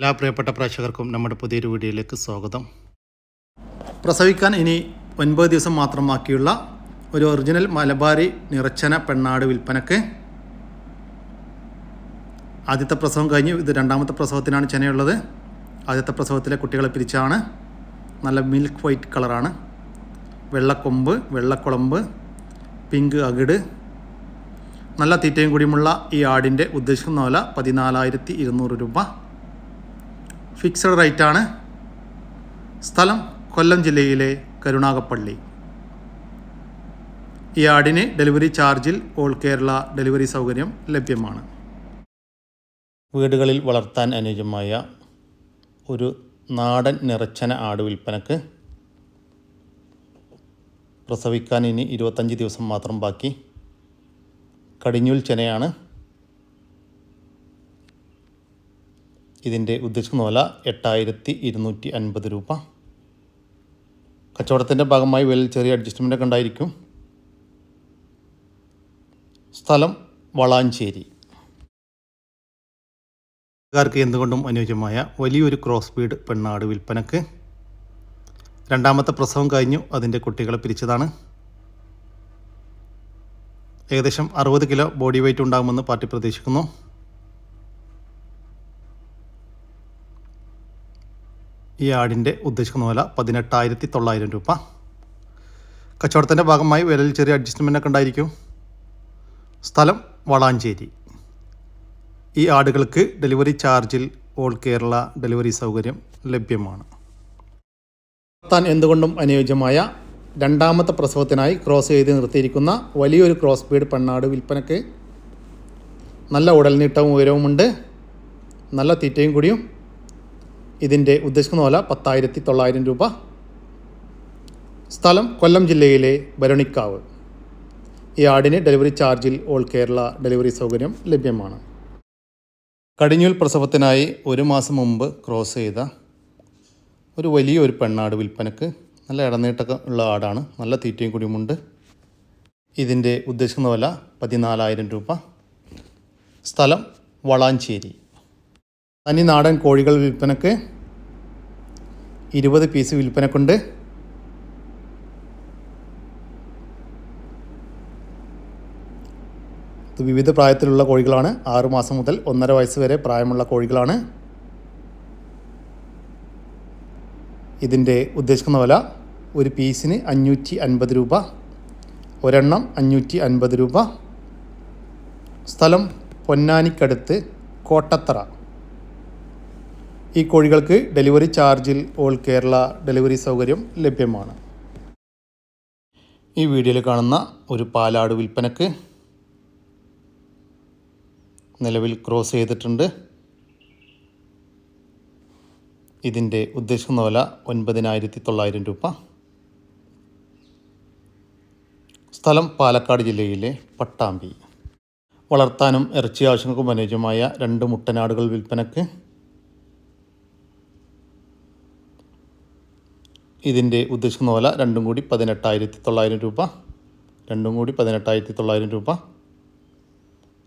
എല്ലാ പ്രിയപ്പെട്ട പ്രേക്ഷകർക്കും നമ്മുടെ പുതിയൊരു വീഡിയോയിലേക്ക് സ്വാഗതം. പ്രസവിക്കാൻ ഇനി ഒൻപത് ദിവസം മാത്രം ബാക്കിയുള്ള ഒരു ഒറിജിനൽ മലബാരി നിറച്ചന പെണ്ണാട് വിൽപ്പനക്ക് ആദ്യത്തെ പ്രസവം കഴിഞ്ഞ് ഇത് രണ്ടാമത്തെ പ്രസവത്തിനാണ് ചെനയുള്ളത്. ആദ്യത്തെ പ്രസവത്തിലെ കുട്ടികളെ പിരിച്ചാണ്. നല്ല മിൽക്ക് വൈറ്റ് കളറാണ് വെള്ളക്കൊമ്പ് വെള്ളക്കുളമ്പ് പിങ്ക് അകിട്. നല്ല തീറ്റയും കൂടിയുമുള്ള ഈ ആടിന്റെ ഉദ്ദേശിക്കുന്ന വില പതിനാലായിരത്തി ഇരുന്നൂറ് രൂപ. ഫിക്സഡ് റേറ്റാണ്. സ്ഥലം കൊല്ലം ജില്ലയിലെ കരുണാകപ്പള്ളി ഈ ആടിന് ഡെലിവറി ചാർജിൽ ഓൾ കേരള ഡെലിവറി സൗകര്യം ലഭ്യമാണ്. വീടുകളിൽ വളർത്താൻ അനുയോജ്യമായ ഒരു നാടൻ നിറച്ചന ആട് വിൽപ്പനക്ക് പ്രസവിക്കാൻ ഇനി ഇരുപത്തഞ്ച് ദിവസം മാത്രം ബാക്കി. കടിഞ്ഞൂൽ ചെനയാണ് ഇതിന്റെ ഉദ്ദേശിക്കുന്ന വില എട്ടായിരത്തി ഇരുന്നൂറ്റി അൻപത് രൂപ. കച്ചവടത്തിന്റെ ഭാഗമായി വിലയിൽ ചെറിയ അഡ്ജസ്റ്റ്മെന്റ് ഒക്കെ ഉണ്ടായിരിക്കും. സ്ഥലം വളാഞ്ചേരി. ക്കാർക്ക് എന്തുകൊണ്ടും അനുയോജ്യമായ വലിയൊരു ക്രോസ് ബീഡ് പെണ്ണാട് വിൽപ്പനക്ക് രണ്ടാമത്തെ പ്രസവം കഴിഞ്ഞു. അതിന്റെ കുട്ടികളെ പിരിച്ചതാണ്. ഏകദേശം അറുപത് കിലോ ബോഡി വെയിറ്റ് ഉണ്ടാകുമെന്ന് പാർട്ടി പ്രതീക്ഷിക്കുന്നു. ഈ ആടിന്റെ ഉദ്ദേശിക്കുന്ന വില പതിനെട്ടായിരത്തി തൊള്ളായിരം രൂപ. കച്ചവടത്തിന്റെ ഭാഗമായി വിലയിൽ ചെറിയ അഡ്ജസ്റ്റ്മെന്റ് ഒക്കെ ഉണ്ടായിരിക്കും. സ്ഥലം വളാഞ്ചേരി. ഈ ആടുകൾക്ക് ഡെലിവറി ചാർജിൽ ഓൾ കേരള ഡെലിവറി സൗകര്യം ലഭ്യമാണ്. താൻ എന്തുകൊണ്ടും അനുയോജ്യമായ രണ്ടാമത്തെ പ്രസവത്തിനായി ക്രോസ് ചെയ്ത് നിർത്തിയിരിക്കുന്ന വലിയൊരു ക്രോസ് ബീഡ് പെണ്ണാട് വിൽപ്പനക്ക് നല്ല ഉടൽനീട്ടവും ഉയരവുമുണ്ട്. നല്ല തീറ്റയും കൂടിയും ഇതിന്റെ ഉദ്ദേശിക്കുന്ന വില പത്തായിരത്തി തൊള്ളായിരം രൂപ. സ്ഥലം കൊല്ലം ജില്ലയിലെ ഭരണിക്കാവ് ഈ ആടിന് ഡെലിവറി ചാർജിൽ ഓൾ കേരള ഡെലിവറി സൗകര്യം ലഭ്യമാണ്. കടിഞ്ഞൂൽ പ്രസവത്തിനായി ഒരു മാസം മുമ്പ് ക്രോസ് ചെയ്ത ഒരു വലിയൊരു പെണ്ണാട് വിൽപ്പനക്ക് നല്ല ഇടനീട്ടൊക്കെ ഉള്ള ആടാണ്. നല്ല തീറ്റയും കുടിയുമുണ്ട് ഇതിന്റെ ഉദ്ദേശിക്കുന്ന വില പതിനാലായിരം രൂപ. സ്ഥലം വളാഞ്ചേരി. തനി നാടൻ കോഴികൾ വിൽപ്പനക്ക് ഇരുപത് പീസ് വിൽപ്പനക്കുണ്ട്. ഇത് വിവിധ പ്രായത്തിലുള്ള കോഴികളാണ്. ആറുമാസം മുതൽ ഒന്നര വയസ്സ് വരെ പ്രായമുള്ള കോഴികളാണ്. ഇതിന്റെ ഉദ്ദേശിക്കുന്ന വില ഒരു പീസിന് അഞ്ഞൂറ്റി അൻപത് രൂപ ഒരെണ്ണം അഞ്ഞൂറ്റി അൻപത് രൂപ. സ്ഥലം പൊന്നാനിക്കടുത്ത് കോട്ടത്തറ. ഈ കോഴികൾക്ക് ഡെലിവറി ചാർജിൽ ഓൾ കേരള ഡെലിവറി സൗകര്യം ലഭ്യമാണ്. ഈ വീഡിയോയിൽ കാണുന്ന ഒരു പാലാട് വിൽപ്പനക്ക് നിലവിൽ ക്രോസ് ചെയ്തിട്ടുണ്ട്. ഇതിന്റെ ഉദ്ദേശിക്കുന്ന വില ഒൻപതിനായിരത്തി തൊള്ളായിരം രൂപ. സ്ഥലം പാലക്കാട് ജില്ലയിലെ പട്ടാമ്പി. വളർത്താനും ഇറച്ചി ആവശ്യങ്ങൾക്കും അനുയോജ്യമായ രണ്ട് മുട്ടനാടുകൾ വിൽപ്പനക്ക് ഇതിന്റെ ഉദ്ദേശിക്കുന്ന വില രണ്ടും കൂടി പതിനെട്ടായിരത്തി തൊള്ളായിരം രൂപ. രണ്ടും കൂടി പതിനെട്ടായിരത്തി തൊള്ളായിരം രൂപ.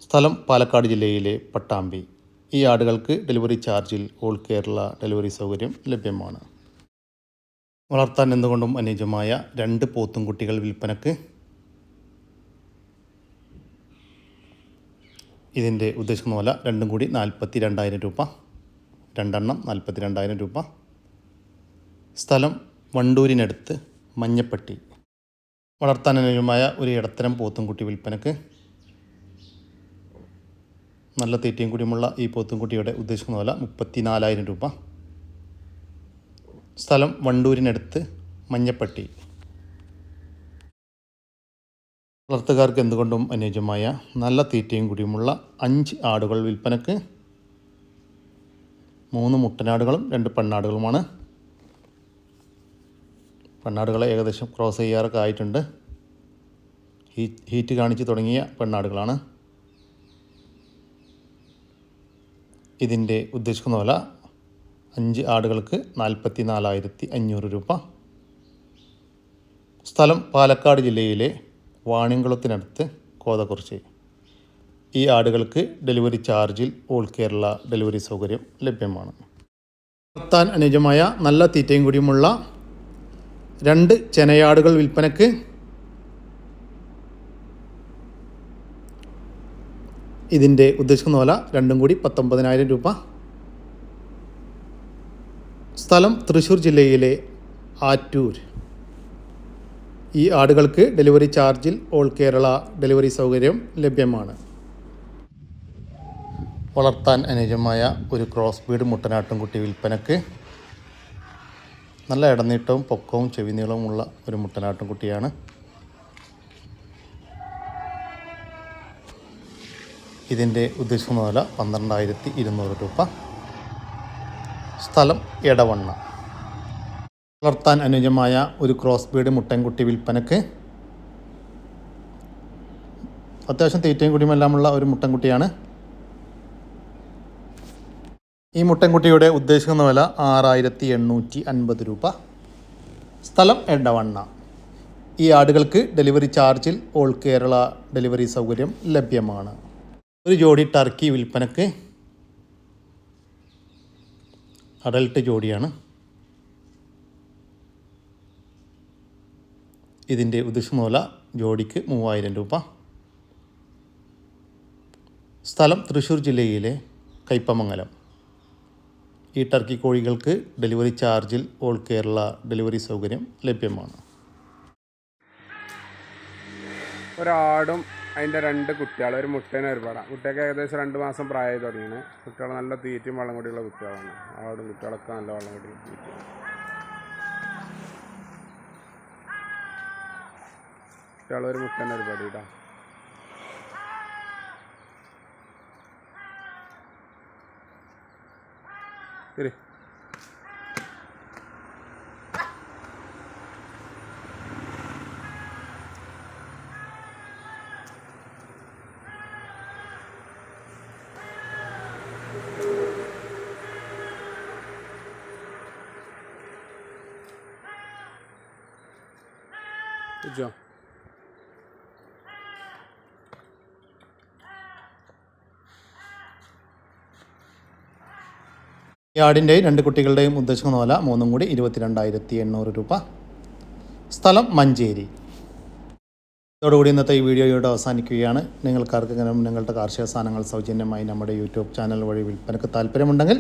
സ്ഥലം പാലക്കാട് ജില്ലയിലെ പട്ടാമ്പി. ഈ ആടുകൾക്ക് ഡെലിവറി ചാർജിൽ ഓൾ കേരള ഡെലിവറി സൗകര്യം ലഭ്യമാണ്. വളർത്താൻ എന്തുകൊണ്ടും അനുയോജ്യമായ രണ്ട് പോത്തും കുട്ടികൾ വിൽപ്പനക്ക്. ഇതിന്റെ ഉദ്ദേശിക്കുന്ന വില രണ്ടും കൂടി നാൽപ്പത്തി രണ്ടായിരം രൂപ. രണ്ടെണ്ണം നാൽപ്പത്തി രണ്ടായിരം രൂപ. സ്ഥലം വണ്ടൂരിനടുത്ത് മഞ്ഞപ്പെട്ടി. വളർത്താൻ അനുയോജ്യമായ ഒരു ഇടത്തരം പോത്തുംകുട്ടി വിൽപ്പനക്ക് നല്ല തീറ്റയും കൂടിയുമുള്ള ഈ പോത്തുംകുട്ടിയുടെ ഉദ്ദേശിക്കുന്ന വില മുപ്പത്തി നാലായിരം രൂപ. സ്ഥലം വണ്ടൂരിനടുത്ത് മഞ്ഞപ്പെട്ടി. വളർത്തുകാർക്ക് എന്തുകൊണ്ടും അനുയോജ്യമായ നല്ല തീറ്റയും കൂടിയുമുള്ള അഞ്ച് ആടുകൾ വിൽപ്പനക്ക്. മൂന്ന് മുട്ടനാടുകളും രണ്ട് പെണ്ണാടുകളുമാണ്. പെണ്ണാടുകളെ ഏകദേശം ക്രോസ് ചെയ്യാറൊക്കെ ആയിട്ടുണ്ട്. ഹീറ്റ് കാണിച്ച് തുടങ്ങിയ പെണ്ണാടുകളാണ്. ഇതിന്റെ ഉദ്ദേശിക്കുന്ന വില അഞ്ച് ആടുകൾക്ക് നാൽപ്പത്തി നാലായിരത്തി അഞ്ഞൂറ് രൂപ. സ്ഥലം പാലക്കാട് ജില്ലയിലെ വാണിംകുളത്തിനടുത്ത് കോതക്കുറിച്ച് ഈ ആടുകൾക്ക് ഡെലിവറി ചാർജിൽ ഓൾ കേരള ഡെലിവറി സൗകര്യം ലഭ്യമാണ്. വളർത്താൻ അനുയോജ്യമായ നല്ല തീറ്റയും കൂടിയുമുള്ള രണ്ട് ചെനയാടുകൾ വിൽപ്പനക്ക്. ഇതിന്റെ ഉദ്ദേശിക്കുന്ന വില രണ്ടും കൂടി പത്തൊമ്പതിനായിരം രൂപ. സ്ഥലം തൃശ്ശൂർ ജില്ലയിലെ ആറ്റൂർ. ഈ ആടുകൾക്ക് ഡെലിവറി ചാർജിൽ ഓൾ കേരള ഡെലിവറി സൗകര്യം ലഭ്യമാണ്. വളർത്താൻ അനുയോജ്യമായ ഒരു ക്രോസ് ബീഡ് മുട്ടനാട്ടും കുട്ടി വിൽപ്പനക്ക്. നല്ല ഇടനീട്ടവും പൊക്കവും ചെവിനീളവുമുള്ള ഒരു മുട്ടനാട്ടുംകുട്ടിയാണ് ഇതിന്റെ ഉദ്ദേശിക്കുന്ന വില പന്ത്രണ്ടായിരത്തി ഇരുന്നൂറ് രൂപ. സ്ഥലം എടവണ്ണ. വളർത്താൻ അനുയോജ്യമായ ഒരു ക്രോസ് ബീഡ് മുട്ടൻകുട്ടി വിൽപ്പനക്ക് അത്യാവശ്യം തീറ്റയും കുടിയുമെല്ലാമുള്ള ഒരു മുട്ടൻകുട്ടിയാണ്. ഈ മുട്ടൻകുട്ടിയുടെ ഉദ്ദേശിക്കുന്ന വില ആറായിരത്തി എണ്ണൂറ്റി അൻപത് രൂപ. സ്ഥലം എടവണ്ണ. ഈ ആടുകൾക്ക് ഡെലിവറി ചാർജിൽ ഓൾ കേരള ഡെലിവറി സൗകര്യം ലഭ്യമാണ്. ഒരു ജോഡി ടർക്കി വിൽപ്പനക്ക് അഡൽട്ട് ജോഡിയാണ്. ഇതിന്റെ ഉദ്ദേശമൂല ജോഡിക്ക് മൂവായിരം രൂപ. സ്ഥലം തൃശ്ശൂർ ജില്ലയിലെ കയ്പമംഗലം. ഈ ടർക്കി കോഴികൾക്ക് ഡെലിവറി ചാർജിൽ ഓൾ കേരള ഡെലിവറി സൗകര്യം ലഭ്യമാണ്. ഒരാടും അതിന്റെ രണ്ട് കുട്ടികൾ ഒരു മുട്ടേനെ ഒരുപാട് കുട്ടിയൊക്കെ ഏകദേശം രണ്ട് മാസം പ്രായമായി തുടങ്ങിയാണ് കുട്ടികൾ നല്ല തീറ്റയും വെള്ളം കൂടിയുള്ള കുട്ടികളാണ്. ആടും കുട്ടികളൊക്കെ നല്ല വെള്ളം കൂടി തീറ്റ കുട്ടികൾ ഒരു മുട്ടേനെ ഒരുപാട് ഇടാം Vedi? Good job. ആടിന്റെയും രണ്ട് കുട്ടികളുടെയും ഉദ്ദേശിക്കുന്ന വില മൂന്നും കൂടി ഇരുപത്തിരണ്ടായിരത്തി എണ്ണൂറ് രൂപ. സ്ഥലം മഞ്ചേരി. ഇതോടുകൂടി ഇന്നത്തെ ഈ വീഡിയോ ഇവിടെ അവസാനിക്കുകയാണ് നിങ്ങൾക്കാർക്കെങ്കിലും നിങ്ങളുടെ കാർഷിക സാധനങ്ങൾ സൗജന്യമായി നമ്മുടെ യൂട്യൂബ് ചാനൽ വഴി വിൽപ്പനക്ക് താല്പര്യമുണ്ടെങ്കിൽ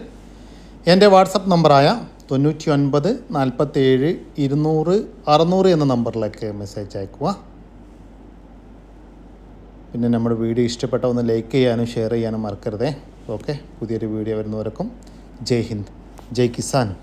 എന്റെ വാട്സപ്പ് നമ്പറായ തൊണ്ണൂറ്റി ഒൻപത് നാൽപ്പത്തേഴ് ഇരുന്നൂറ് അറുന്നൂറ് എന്ന നമ്പറിലേക്ക് മെസ്സേജ് അയക്കുക പിന്നെ നമ്മുടെ വീഡിയോ ഇഷ്ടപ്പെട്ട ഒന്ന് ലൈക്ക് ചെയ്യാനും ഷെയർ ചെയ്യാനും മറക്കരുതേ. ഓക്കെ പുതിയൊരു വീഡിയോ വരുന്നവർക്കും जय हिंद जय किसान।